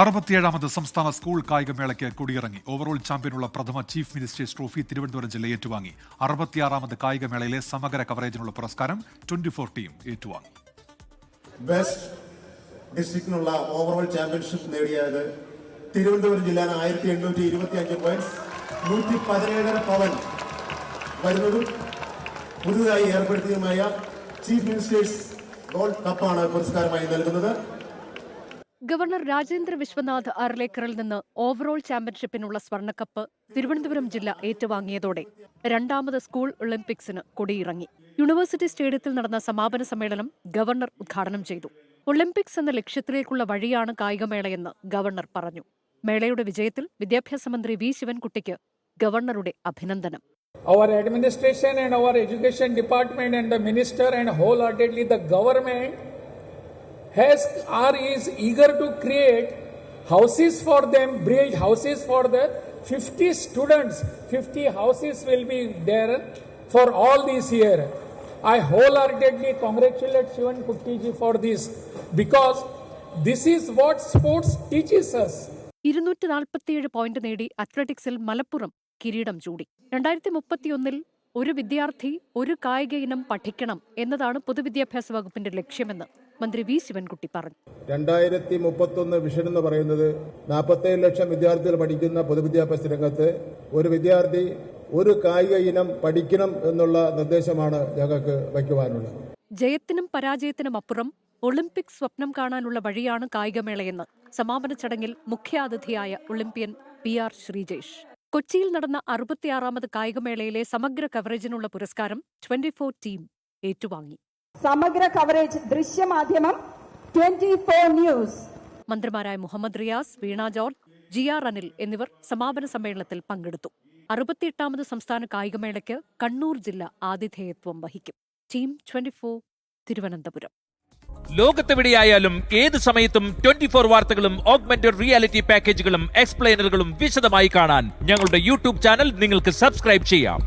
അറുപത്തിയേഴാമത് സംസ്ഥാന school കായികമേളയ്ക്ക് കൊടിയിറങ്ങി. Overall ചാമ്പ്യനുള്ള പ്രഥമ chief ministers trophy Thiruvananthapuram ജില്ല ഏറ്റുവാങ്ങി. അറുപത്തിയാറാമത് കായികമേളയിലെ സമഗ്ര കവറേജിനുള്ള പുരസ്കാരം ട്വന്റി ഫോർ ടീം ഏറ്റുവാങ്ങി ബെസ്റ്റ് ഡിസ്ട്രിക്റ്റിനുള്ള ഓവറോൾ ചാമ്പ്യൻഷിപ്പ് നേടിയത് തിരുവനന്തപുരം ജില്ല ആയിരത്തി എണ്ണൂറ്റി ഇരുപത്തി അഞ്ച് പോയിന്റ്സ് നൂറ്റി പതിനേഴര പവൻ വരുന്നതും പുതുതായി ഏർപ്പെടുത്തിയതുമായ ചീഫ് മിനിസ്റ്റേഴ്സ് ഗോൾഡ് കപ്പാണ് പുരസ്കാരമായി നൽകുന്നത്. ഗവർണർ രാജേന്ദ്ര വിശ്വനാഥ് അർലേക്കറിൽ നിന്ന് ഓവറോൾ ചാമ്പ്യൻഷിപ്പിനുള്ള സ്വർണക്കപ്പ് തിരുവനന്തപുരം ജില്ല ഏറ്റുവാങ്ങിയതോടെ രണ്ടാമത് സ്കൂൾ ഒളിമ്പിക്സിന് കൊടിയിറങ്ങി. യൂണിവേഴ്സിറ്റി സ്റ്റേഡിയത്തിൽ നടന്ന സമാപന സമ്മേളനം ഗവർണർ ഉദ്ഘാടനം ചെയ്തു. ഒളിമ്പിക്സ് എന്ന ലക്ഷ്യത്തിലേക്കുള്ള വഴിയാണ് കായികമേളയെന്ന് ഗവർണർ പറഞ്ഞു. മേളയുടെ വിജയത്തിൽ വിദ്യാഭ്യാസ മന്ത്രി വി ശിവൻകുട്ടിക്ക് ഗവർണറുടെ അഭിനന്ദനം. Our administration and our education department and the minister and wholeheartedly the government has or is eager to create houses for them build houses for the 50 students 50 houses will be there for all this year i wholeheartedly congratulate shivan kuttiji for this because this is what sports teaches us ഇരുന്നൂറ്റി നാൽപ്പത്തിയേഴ് point നേടി അത്ലറ്റിക്സിൽ മലപ്പുറം കിരീടം ചൂടി രണ്ടായിരത്തി മുപ്പത്തിയൊന്നിൽ ഒരു വിദ്യാർത്ഥി ഒരു കായിക ഇനം പഠിക്കണം എന്നതാണ് പൊതുവിദ്യാഭ്യാസ വകുപ്പിന്റെ ലക്ഷ്യമെന്ന് മന്ത്രി വി ശിവൻകുട്ടി പറഞ്ഞു. രണ്ടായിരത്തി മുപ്പത്തൊന്ന് വിഷൻ എന്ന് പറയുന്നത് നാൽപ്പത്തേഴ് ലക്ഷം വിദ്യാർത്ഥികൾ പഠിക്കുന്ന പൊതുവിദ്യാഭ്യാസ രംഗത്ത് ഒരു വിദ്യാർത്ഥി ഒരു കായിക ഇനം പഠിക്കണം എന്നുള്ള നിർദ്ദേശമാണ് ഞങ്ങൾക്ക് വയ്ക്കുവാനുള്ളത്. ജയത്തിനും പരാജയത്തിനും അപ്പുറം ഒളിമ്പിക് സ്വപ്നം കാണാനുള്ള വഴിയാണ് കായികമേളയെന്ന് സമാപന ചടങ്ങിൽ മുഖ്യാതിഥിയായ ഒളിമ്പ്യൻ പി ആർ ശ്രീജേഷ്. കൊച്ചിയിൽ നടന്ന അറുപത്തിയാറാമത് കായികമേളയിലെ സമഗ്ര കവറേജിനുള്ള പുരസ്കാരം ട്വന്റി ഫോർ ടീം ഏറ്റുവാങ്ങി. സമഗ്ര കവറേജ് ദൃശ്യമാധ്യമം ട്വന്റി ഫോർ ന്യൂസ്. മന്ത്രിമാരായ Muhammad Riyas Veena George G R Anil എന്നിവർ സമാപന സമ്മേളനത്തിൽ പങ്കെടുത്തു. അറുപത്തിയെട്ടാമത് സംസ്ഥാന കായികമേളയ്ക്ക് കണ്ണൂർ ജില്ല ആതിഥേയത്വം വഹിക്കും. Team twenty four Thiruvananthapuram. ലോകത്തെവിടെയായാലും ഏത് സമയത്തും ട്വന്റി ഫോർ വാർത്തകളും ഓഗ്മെന്റഡ് റിയാലിറ്റി പാക്കേജുകളും എക്സ്പ്ലെയിനറുകളും വിശദമായി കാണാൻ ഞങ്ങളുടെ യൂട്യൂബ് ചാനൽ നിങ്ങൾക്ക് സബ്സ്ക്രൈബ് ചെയ്യാം.